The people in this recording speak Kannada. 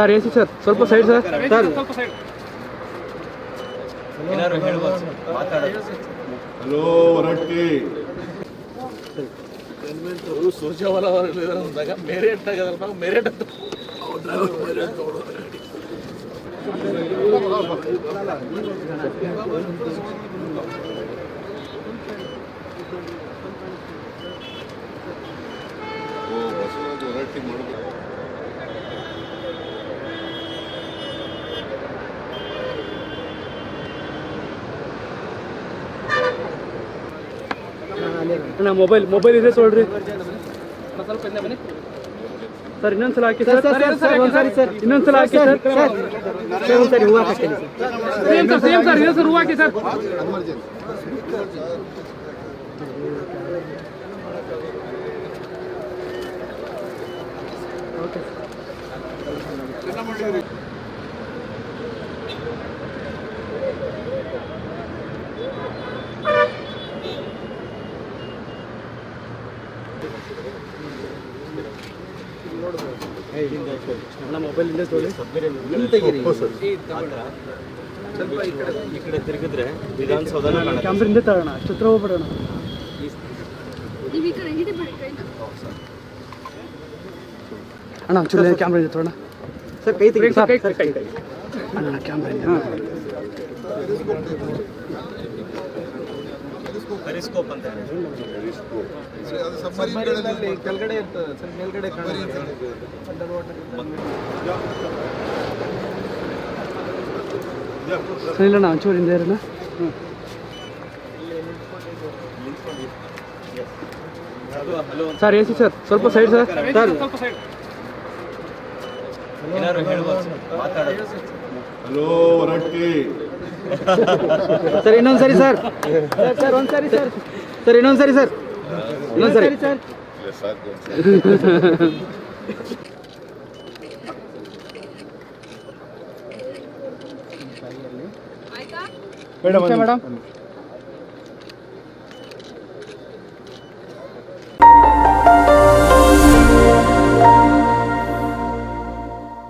ಸರ್ ಎ ಸಿ ಸರ್ ಸ್ವಲ್ಪ ಸೈಡ್ ಸರ್ ಸರ್ ಏನಾದ್ರು ಹೇಳ್ಬೋದು ಸರ್ ಮಾತಾಡೋದು ಹಲೋ ಹೊರಟ್ಟಿ ಸೂರ್ಜವಾಲ ಅವರು ಅಂದಾಗ ಮೇರೇಟ್ ಆಗದಲ್ಲ ಮೇರೇಟ್ ಅಂತ ಓ ಅಣ್ಣ ಮೊಬೈಲ್ ಮೊಬೈಲ್ ಇದೆ ತೊಗೊಳ್ರಿ ಸರ್ ಇನ್ನೊಂದ್ಸಲ ಹಾಕಿ ಸರ್. ಸರ್ ಸರ್ ಇನ್ನೊಂದ್ಸಲ ಹಾಕಿ ಸರ್ ಸರ್. ಒಂದ್ಸರಿ ಹಾಕಿ ಸೇಮ್ ಸರ್ ಸೇಮ್ ಸರ್ ಇದೆ ಸರ್ ಇನ್ನೊಂದ್ಸಲ ಸರ್. ಹಾಕಿ ಸರ್. ಅಣ್ಣ ಮೊಬೈಲ್ ಇದೆ ತೊಗೊಳ್ಳಿ ಸ್ವಲ್ಪ ಈ ಕಡೆ ಈ ಕಡೆ ತಿರುಗಿದ್ರೆ ವಿಧಾನಸೌಧನ ಕ್ಯಾಮ್ರಿಂದ ತಗೋಣ ಅಷ್ಟು ಹತ್ರ ಹೋಗ್ಬೇಡಣ ಅಣ್ಣ ಒಂಚೂರು ಕ್ಯಾಮ್ರಾ ಇದೆ ತೋಣ ಸರ್ ಕೈ ತೆಗಿ ಅಣ್ಣ ಕ್ಯಾಮ್ರಾ ಇದೆ ಪೆರಿಸ್ಕೋಪ್ ಅಂತ ಹೇಳಿ. ಅದು ಸಬ್ಮರೀನ್ಗಳಲ್ಲಿ ಕೆಳಗಡೆ ಇರ್ತದೆ ಸರ್ ಮೇಲ್ಗಡೆ ಸರ್ ಇಲ್ಲ ಅಣ್ಣ ಒಂಚೂರು ಹಿಂದೆ ಇರೋಣ. Hello sir A C sir ಸ್ವಲ್ಪ ಸೈಡ್ ಸರ್. ಸರ್ ಏನಾದ್ರು ಹೇಳ್ಬೋದು ಮಾತಾಡೋದು. ಹಲೋ ಹೊರಟ್ಟಿ ಸರ್ ಇನ್ನೊಂದ್ಸರಿ ಸರ್ ಸರ್ ಒಂದ್ಸರಿ ಸರ್ ಸರ್ ಇನ್ನೊಂದ್ಸರಿ ಸರ್ ಇನ್ನೊಂದ್ಸರಿ. Sir madam madam